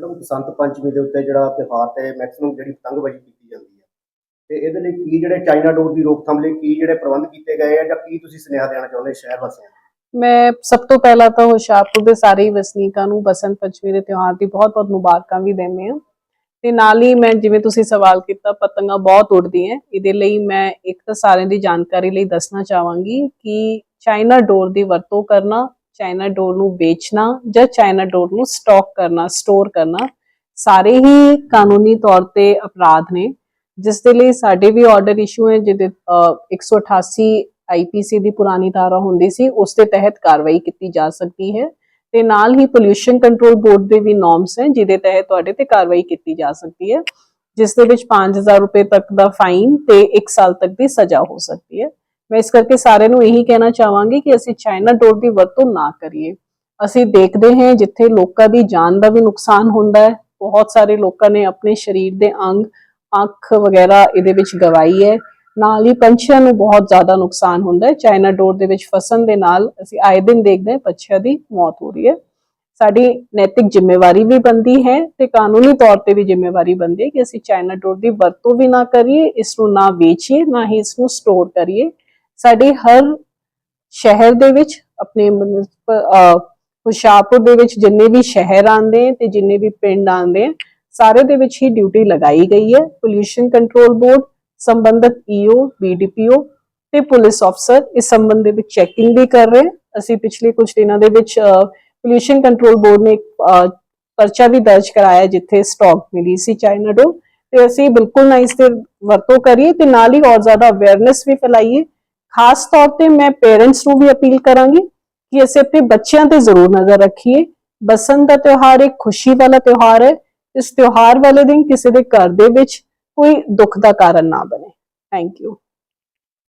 Madam Basant Panchami ਦੇ ਉੱਤੇ ਜਿਹੜਾ ਤਿਉਹਾਰ ਤੇ ਮੈਕਸਿਮਮ ਜਿਹੜੀ ਪਤੰਗਬਾਜ਼ੀ ਕੀਤੀ ਜਾਂਦੀ ਹੈ। ਤੇ ਇਹਦੇ ਲਈ ਕੀ ਜਿਹੜੇ ਚਾਈਨਾ ਡੋਰ ਦੀ ਰੋਕਥਾਮ ਲਈ ਕੀ ਜਿਹੜੇ ਪ੍ਰਬੰਧ ਕੀਤੇ ਗਏ ਆ ਜਾਂ ਕੀ ਤੁਸੀਂ ਸੁਨੇਹਾ ਦੇਣਾ ਚਾਹੁੰਦੇ ਸ਼ਹਿਰ ਵਾਸੀਆਂ ਨੂੰ? ਮੈਂ ਸਭ ਤੋਂ ਪਹਿਲਾਂ ਤਾਂ ਹੁਸ਼ਿਆਰਪੁਰ ਦੇ ਸਾਰੇ ਹੀ ਵਸਨੀਕਾਂ ਨੂੰ ਬਸੰਤ ਪੰਚਮੀ ਦੇ ਤਿਉਹਾਰ ਦੀ ਬਹੁਤ-ਬਹੁਤ ਮੁਬਾਰਕਾਂ ਵੀ ਦਿੰਦੇ ਹਾਂ। ਤੇ ਨਾਲ ਹੀ ਮੈਂ ਜਿਵੇਂ ਤੁਸੀਂ ਸਵਾਲ ਕੀਤਾ, ਪਤੰਗਾਂ ਬਹੁਤ ਉੱਡਦੀਆਂ ਇਹਦੇ ਲਈ ਮੈਂ ਇੱਕ ਤਾਂ ਸਾਰਿਆਂ ਦੀ ਜਾਣਕਾਰੀ ਲਈ ਦੱਸਣਾ ਚਾਹਾਂਗੀ ਕਿ ਚਾਈਨਾ ਡੋਰ ਦੀ ਵਰਤੋਂ ਕਰਨਾ ਚਾਈਨਾ ਡੋਰ ਨੂੰ ਵੇਚਣਾ ਜਾਂ ਚਾਈਨਾ ਡੋਰ ਨੂੰ ਸਟਾਕ ਕਰਨਾ ਸਟੋਰ ਕਰਨਾ ਸਾਰੇ ਹੀ ਕਾਨੂੰਨੀ ਤੌਰ ਤੇ ਅਪਰਾਧ ਨੇ ਜਿਸ ਦੇ ਲਈ ਸਾਡੇ ਵੀ ਆਰਡਰ ਇਸ਼ੂ ਹੈ ਜਿਹਦੇ ਅਹ, 188 ਆਈਪੀਸੀ ਦੀ ਪੁਰਾਣੀ ਧਾਰਾ ਹੁੰਦੀ ਸੀ ਉਸ ਦੇ ਤਹਿਤ ਕਾਰਵਾਈ ਕੀਤੀ ਜਾ ਸਕਦੀ ਹੈ ਤੇ ਨਾਲ ਹੀ ਪੋਲਿਊਸ਼ਨ ਕੰਟਰੋਲ ਬੋਰਡ ਦੇ ਵੀ ਨੋਰਮਸ ਹੈ ਜਿਹਦੇ ਤਹਿਤ ਤੁਹਾਡੇ ਤੇ ਕਾਰਵਾਈ ਕੀਤੀ ਜਾ ਸਕਦੀ ਹੈ ਜਿਸ ਦੇ ਵਿੱਚ 5000 ਰੁਪਏ ਤੱਕ ਦਾ ਫਾਈਨ ਤੇ 1 ਸਾਲ ਤੱਕ ਦੀ ਸਜ਼ਾ ਹੋ ਸਕਦੀ ਹੈ। ਮੈਂ ਇਸ ਕਰਕੇ ਸਾਰਿਆਂ ਨੂੰ ਇਹੀ ਕਹਿਣਾ ਚਾਹਾਂਗੀ ਕਿ ਅਸੀਂ ਚਾਈਨਾ ਡੋਰ ਦੀ ਵਰਤੋਂ ਨਾ ਕਰੀਏ। ਅਸੀਂ ਦੇਖਦੇ ਹਾਂ ਜਿੱਥੇ ਲੋਕਾਂ ਦੀ ਜਾਨ ਦਾ ਵੀ ਨੁਕਸਾਨ ਹੁੰਦਾ ਹੈ, ਬਹੁਤ ਸਾਰੇ ਲੋਕਾਂ ਨੇ ਆਪਣੇ ਸਰੀਰ ਦੇ ਅੰਗ, ਅੱਖ ਵਗੈਰਾ ਇਹਦੇ ਵਿੱਚ ਗਵਾਈ ਹੈ। ਨਾਲ ਹੀ ਪੰਛੀਆਂ ਨੂੰ ਬਹੁਤ ਜ਼ਿਆਦਾ ਨੁਕਸਾਨ ਹੁੰਦਾ ਹੈ। ਚਾਈਨਾ ਡੋਰ ਦੇ ਵਿੱਚ ਫਸਣ ਦੇ ਨਾਲ ਅਸੀਂ ਆਏ ਦਿਨ ਦੇਖਦੇ ਹਾਂ ਪੰਛੀਆਂ ਦੀ ਮੌਤ ਹੋ ਰਹੀ ਹੈ। ਸਾਡੀ ਨੈਤਿਕ ਜ਼ਿੰਮੇਵਾਰੀ ਵੀ ਬੰਦੀ ਹੈ ਤੇ ਕਾਨੂੰਨੀ ਤੌਰ ਤੇ ਵੀ ਜ਼ਿੰਮੇਵਾਰੀ ਬੰਦੀ ਹੈ ਕਿ ਅਸੀਂ ਚਾਈਨਾ ਡੋਰ ਦੀ ਵਰਤੋਂ ਵੀ ਨਾ ਕਰੀਏ, ਇਸ ਨੂੰ ਨਾ ਵੇਚੀਏ, ਨਾ ਹੀ ਇਸ ਨੂੰ ਸਟੋਰ ਕਰੀਏ। ਸਾਡੇ ਹਰ ਸ਼ਹਿਰ ਦੇ ਵਿੱਚ ਆਪਣੇ ਹੁਸ਼ਿਆਰਪੁਰ ਦੇ ਵਿੱਚ ਜਿੰਨੇ ਵੀ ਸ਼ਹਿਰ ਆਂਦੇ ਤੇ ਜਿੰਨੇ ਵੀ ਪਿੰਡ ਆਂਦੇ ਸਾਰੇ ਦੇ ਵਿੱਚ ਹੀ ਡਿਊਟੀ ਲਗਾਈ ਗਈ ਹੈ। ਪੋਲਿਊਸ਼ਨ ਕੰਟਰੋਲ ਬੋਰਡ ਸੰਬੰਧਿਤ ਈਓ ਬੀਡੀਪੀਓ ਤੇ ਪੁਲਿਸ ਅਫਸਰ ਇਸ ਸੰਬੰਧ ਦੇ ਵਿੱਚ ਚੈਕਿੰਗ ਵੀ ਕਰ ਰਹੇ। ਅਸੀਂ ਪਿਛਲੇ ਕੁਝ ਦਿਨਾਂ ਦੇ ਵਿੱਚ ਪੋਲਿਊਸ਼ਨ ਕੰਟਰੋਲ ਬੋਰਡ ਨੇ ਇੱਕ, ਪਰਚਾ ਵੀ ਦਰਜ ਕਰਾਇਆ ਜਿੱਥੇ ਸਟਾਕ ਮਿਲੀ ਸੀ ਚਾਈਨਾ ਡੋ ਤੇ ਅਸੀਂ ਬਿਲਕੁਲ ਨਾ ਇਸ ਤੇ ਵਰਤੋਂ ਕਰੀਏ ਤੇ ਨਾਲ ਹੀ ਹੋਰ ਜ਼ਿਆਦਾ ਅਵੇਅਰਨੈਸ ਵੀ ਫੈਲਾਈਏ। ਖਾਸ ਤੌਰ ਤੇ ਮੈਂ ਪੇਰੈਂਟਸ ਨੂੰ ਵੀ ਅਪੀਲ ਕਰਾਂਗੀ ਕਿ ਅਸੀਂ ਆਪਣੇ ਬੱਚਿਆਂ ਤੇ ਜ਼ਰੂਰ ਨਜ਼ਰ ਰੱਖੀਏ। ਬਸੰਤ ਦਾ ਤਿਉਹਾਰ ਇੱਕ ਖੁਸ਼ੀ ਵਾਲਾ ਤਿਉਹਾਰ ਹੈ। ਇਸ ਤਿਉਹਾਰ ਵਾਲੇ ਦਿਨ ਕਿਸੇ ਦੇ ਘਰ ਦੇ ਵਿੱਚ ਕੋਈ ਦੁੱਖ ਦਾ ਕਾਰਨ ਨਾ ਬਣੇ। Thank you